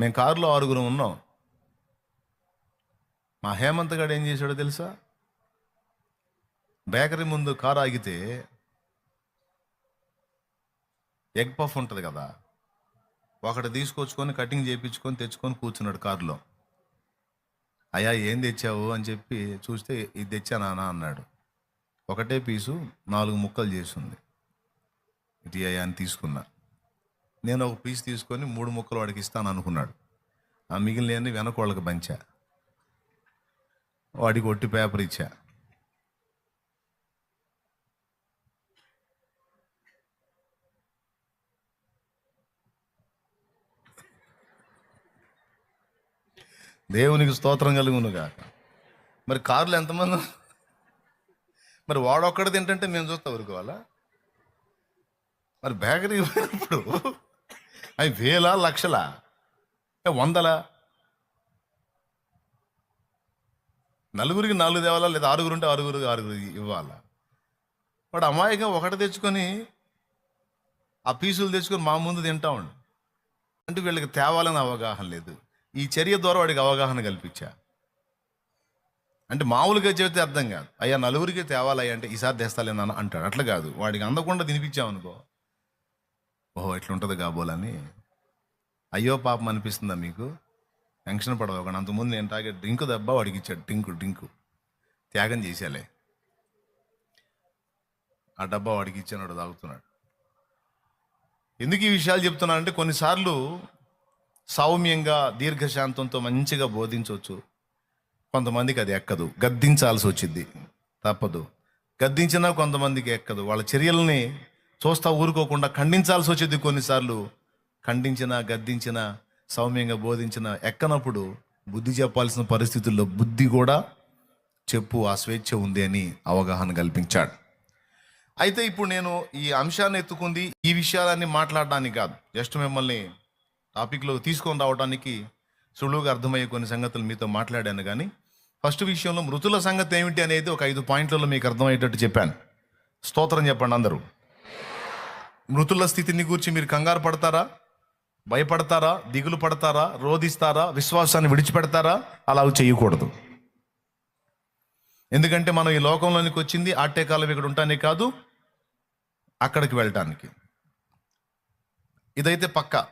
మేము కారులో ఆరుగురం ఉన్నాం. మా హేమంత్ గారు ఏం చేశాడో తెలుసా? బేకరీ ముందు కారు ఆగితే ఎగ్ పఫ్ ఉంటుంది కదా ఒకటి తీసుకొచ్చుకొని కటింగ్ చేయించుకొని తెచ్చుకొని కూర్చున్నాడు కారులో. అయ్యా ఏం తెచ్చావు అని చెప్పి చూస్తే ఇది తెచ్చానా అన్నాడు. ఒకటే పీసు నాలుగు ముక్కలు చేసింది. ఇది అయ్యా అని తీసుకున్నా. నేను ఒక పీస్ తీసుకొని మూడు ముక్కలు వాడికి ఇస్తాను అనుకున్నాడు. ఆ మిగిలిన వెనక వాళ్ళకి పంచా. వాడికి ఒట్టి పేపర్ ఇచ్చా. దేవునికి స్తోత్రం కలుగును గాక మరి కార్లు ఎంతమంది మరి వాడొక్కడిది ఏంటంటే మేము చూస్తా ఊరుకోవాలా? మరి బేకరీ పోయినప్పుడు అవి వేల లక్షల? వందల? నలుగురికి నాలుగు తేవాలా? లేదా ఆరుగురు ఉంటే ఆరుగురు ఆరుగురు ఇవ్వాలా? వాడు అమాయకంగా ఒకటి తెచ్చుకొని ఆ పీసులు తెచ్చుకొని మా ముందు తింటా ఉండు. అంటే వీళ్ళకి తేవాలని అవగాహన లేదు. ఈ చర్య ద్వారా వాడికి అవగాహన కల్పించా. అంటే మామూలుగా చెబితే అర్థం కాదు. అయ్యా నలుగురికి తేవాలయ్యా అంటే ఈసారి తెస్తాలే నాన్న అంటాడు. అట్లా కాదు. వాడికి అందకుండా తినిపించామనుకో. ఓహో ఇట్లుంటుంది కాబోలని. అయ్యో పాపం అనిపిస్తుందా మీకు? టెన్షన్ పడవకండి అంతకుముందు నేను తాగే డ్రింక్ దెబ్బ వాడికి ఇచ్చాడు డ్రింకు డ్రింకు. త్యాగం చేసేలే ఆ డబ్బా వాడికి ఇచ్చాను తాగుతున్నాడు. ఎందుకు ఈ విషయాలు చెప్తున్నానంటే కొన్నిసార్లు సౌమ్యంగా దీర్ఘశాంతంతో మంచిగా బోధించవచ్చు. కొంతమందికి అది ఎక్కదు. గద్దించాల్సి వచ్చింది. తప్పదు. గద్దించినా కొంతమందికి ఎక్కదు. వాళ్ళ చర్యల్ని చూస్తా ఊరుకోకుండా ఖండించాల్సి వచ్చేది కొన్నిసార్లు. ఖండించిన గద్దించిన సౌమ్యంగా బోధించిన ఎక్కనప్పుడు బుద్ధి చెప్పాల్సిన పరిస్థితుల్లో బుద్ధి కూడా చెప్పు ఆ స్వేచ్ఛ ఉంది అని అవగాహన కల్పించాడు. అయితే ఇప్పుడు నేను ఈ అంశాన్ని ఎత్తుకుంది ఈ విషయాలన్నీ మాట్లాడడానికి కాదు. జస్ట్ మిమ్మల్ని టాపిక్లో తీసుకొని రావడానికి సులువుగా అర్థమయ్యే కొన్ని సంగతులు మీతో మాట్లాడాను కానీ ఫస్ట్ విషయంలో మృతుల సంగతి ఏమిటి అనేది ఒక ఐదు పాయింట్లలో మీకు అర్థమయ్యేటట్టు చెప్పాను. స్తోత్రం చెప్పండి అందరూ. మృతుల స్థితిని గురించి మీరు కంగారు పడతారా? భయపడతారా? దిగులు పడతారా? రోధిస్తారా? విశ్వాసాన్ని విడిచిపెడతారా? అలా చేయకూడదు. ఎందుకంటే మనం ఈ లోకంలోనికి వచ్చింది ఆటే కాలం ఇక్కడ ఉంటానే కాదు అక్కడికి వెళ్ళటానికి. ఇదైతే పక్క.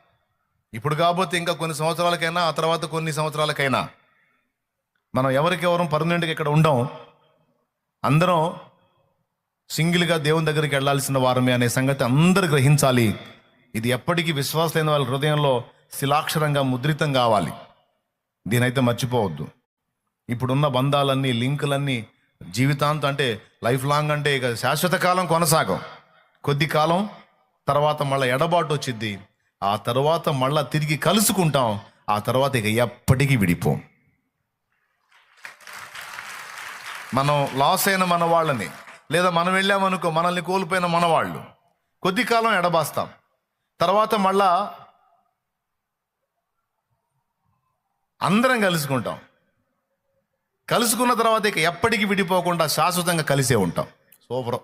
ఇప్పుడు కాకపోతే ఇంకా కొన్ని సంవత్సరాలకైనా ఆ తర్వాత కొన్ని సంవత్సరాలకైనా మనం ఎవరికెవరం పర్మనెంట్గా ఇక్కడ ఉండం అందరం సింగిల్గా దేవుని దగ్గరికి వెళ్ళాల్సిన వారమే అనే సంగతి అందరు గ్రహించాలి. ఇది ఎప్పటికీ విశ్వాసమైన వాళ్ళ హృదయంలో శిలాక్షరంగా ముద్రితం కావాలి. దీనైతే మర్చిపోవద్దు. ఇప్పుడున్న బంధాలన్నీ లింకులన్నీ జీవితాంతం అంటే లైఫ్ లాంగ్ అంటే ఇక శాశ్వత కాలం కొనసాగం. కొద్ది కాలం తర్వాత మళ్ళీ ఎడబాటు వచ్చింది ఆ తర్వాత మళ్ళా తిరిగి కలుసుకుంటాం. ఆ తర్వాత ఇక ఎప్పటికీ విడిపోం. మనం లాస్ అయిన మన వాళ్ళని లేదా మనం వెళ్ళామనుకో మనల్ని కోల్పోయిన మన వాళ్ళు కొద్ది కాలం ఎడబాస్తాం. తర్వాత మళ్ళా అందరం కలుసుకుంటాం. కలుసుకున్న తర్వాత ఇక ఎప్పటికీ విడిపోకుండా శాశ్వతంగా కలిసే ఉంటాం. సూపర్.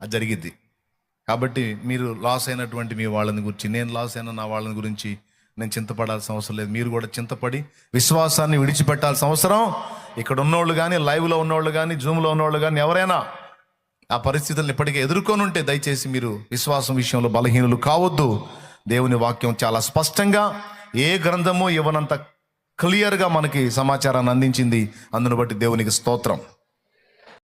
అది జరిగిద్ది. కాబట్టి మీరు లాస్ అయినటువంటి మీ వాళ్ళని గురించి నేను లాస్ అయిన నా వాళ్ళని గురించి నేను చింతపడాల్సిన అవసరం లేదు. మీరు కూడా చింతపడి విశ్వాసాన్ని విడిచిపెట్టాల్సిన అవసరం. ఇక్కడ ఉన్నోళ్ళు కానీ లైవ్లో ఉన్నోళ్ళు కానీ జూమ్లో ఉన్నోళ్ళు కానీ ఎవరైనా ఆ పరిస్థితులను ఇప్పటికే ఎదుర్కొని ఉంటే దయచేసి మీరు విశ్వాసం విషయంలో బలహీనులు కావద్దు. దేవుని వాక్యం చాలా స్పష్టంగా ఏ గ్రంథము ఇవ్వనంత క్లియర్గా మనకి సమాచారాన్ని అందించింది. అందును బట్టి దేవునికి స్తోత్రం.